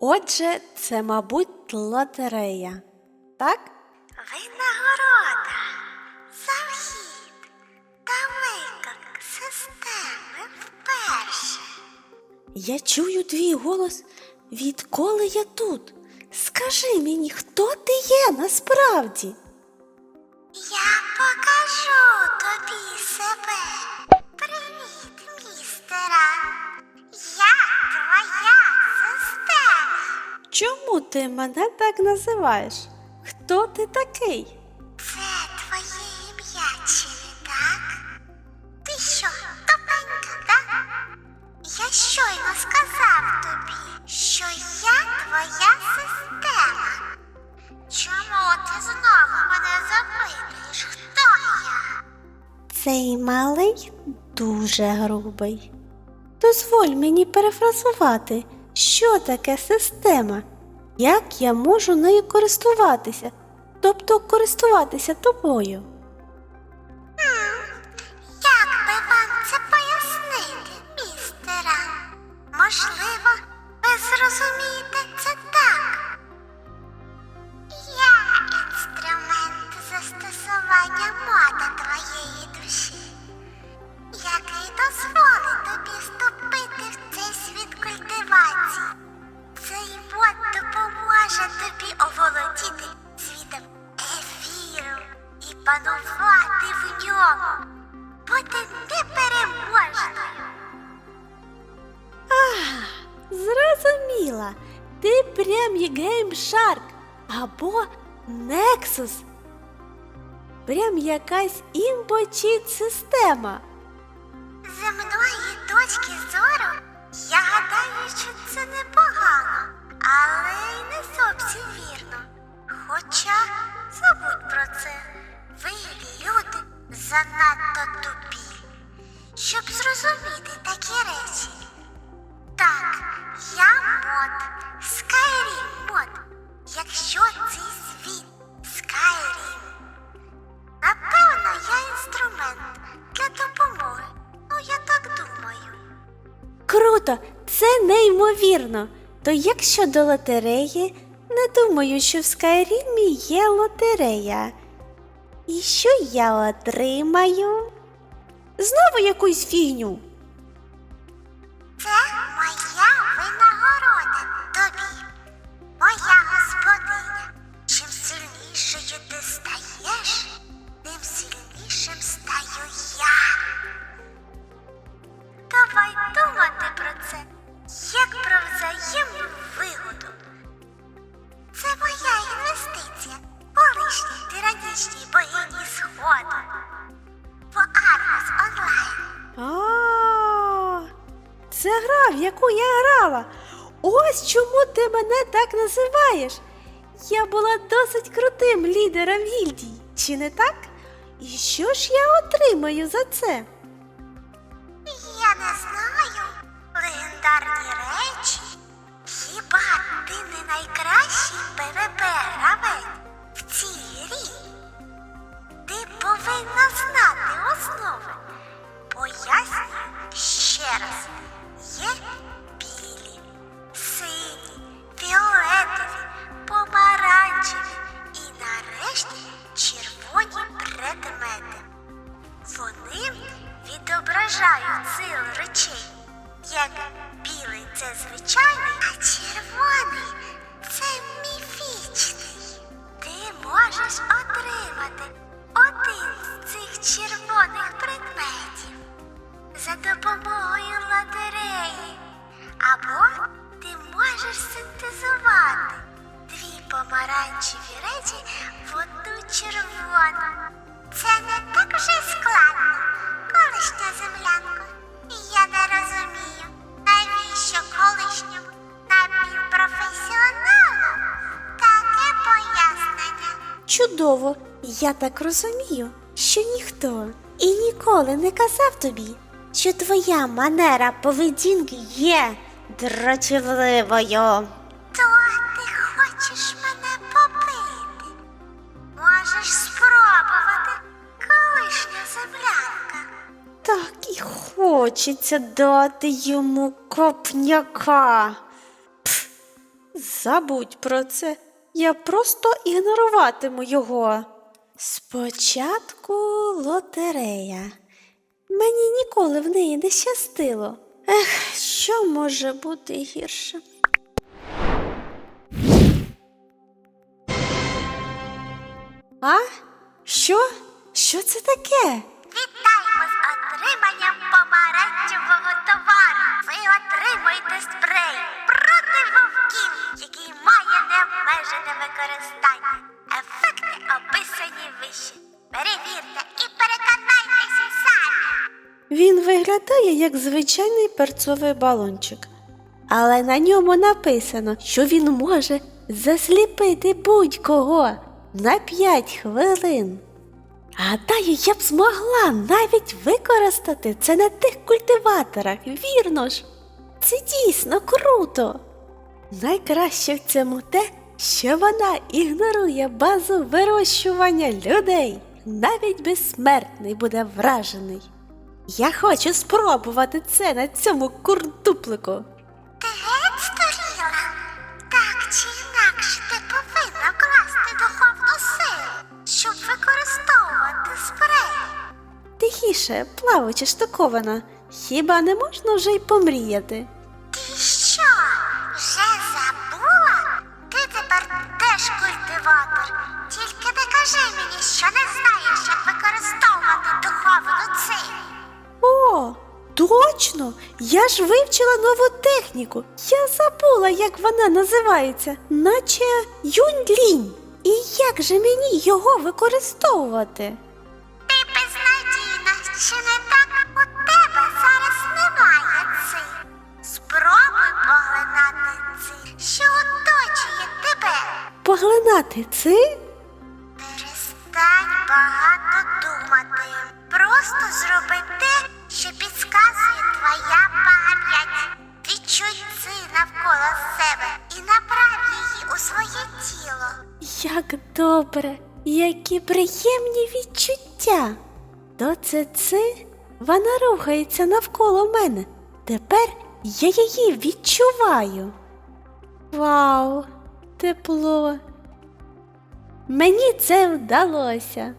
Отже, це, мабуть, лотерея. Так? Винагорода за вхід та виклик системи вперше. Я чую твій голос, відколи я тут. Скажи мені, хто ти є насправді? Я покажу тобі себе. Чому ти мене так називаєш? Хто ти такий? Це твоє ім'я, чи не так? Ти що, тупенька, так? Я щойно сказав тобі, що я твоя система. Чому ти знову мене запитуєш, хто я? Цей малий дуже грубий. Дозволь мені перефразувати, що таке система, як я можу нею користуватися, тобто користуватися тобою. Зрозуміла, ти прям є геймшарк або Нексус. Прям якась імбочіт система. З земної точки зору, я гадаю, що це непогано, але й не зовсім вірно. Хоча забудь про це. Ви, люди, занадто тупі, щоб зрозуміти такі речі. Так, я мод, Skyrim мод. Якщо цей світ Skyrim Напевно, я інструмент для допомоги. Ну, я так думаю. Круто, це неймовірно. То як щодо лотереї, не думаю, що в Скайрімі є лотерея. І що я отримаю? Знову якусь фігню. Давай думати про це, як про взаємну вигоду. Це моя інвестиція, колишній тиранічній богині Сходу. В Аргос онлайн. А, це гра, в яку я грала. Ось чому ти мене так називаєш. Я була досить крутим лідером гільдії, чи не так? І що ж я отримаю за це? Синтезувати дві помаранчеві речі в одну червону. Це не так вже складно, колишня землянко. Я не розумію, навіщо колишньому напівпрофесіоналу таке пояснення. Чудово, я так розумію, що ніхто і ніколи не казав тобі, що твоя манера поведінки є дрочівливою. Хочеться дати йому копняка. Пф, Забудь про це. Я просто ігноруватиму його. Спочатку лотерея. Мені ніколи в неї не щастило. Ех, що може бути гірше? А? Що? Що це таке? Вітаємо з отриманням помаранчевого товару. Ви отримуєте спрей проти вовків, який має необмежене використання. Ефекти описані вище. Перевірте і переконайтеся самі. Він виглядає як звичайний перцовий балончик. Але на ньому написано, що він може засліпити будь-кого на 5 хвилин. Гадаю, я б змогла навіть використати це на тих культиваторах, вірно ж? Це дійсно круто. Найкраще в цьому те, що вона ігнорує базу вирощування людей. Навіть безсмертний буде вражений. Я хочу спробувати це на цьому курдуплику. Тихіше, плавуча штукована. Хіба не можна вже й помріяти? Ти що, вже забула? Ти тепер теж культиватор. Тільки не кажи мені, що не знаєш, як використовувати духовну силу. О, точно! Я ж вивчила нову техніку. Я забула, як вона називається, наче юнь-лінь. І як же мені його використовувати? Це? Перестань багато думати. Просто зроби те, що підказує твоя пам'ять. Відчуй ци навколо себе і направ її у своє тіло. Як добре, які приємні відчуття. То це це вона рухається навколо мене. Тепер я її відчуваю. Вау, тепло. Мені це вдалося.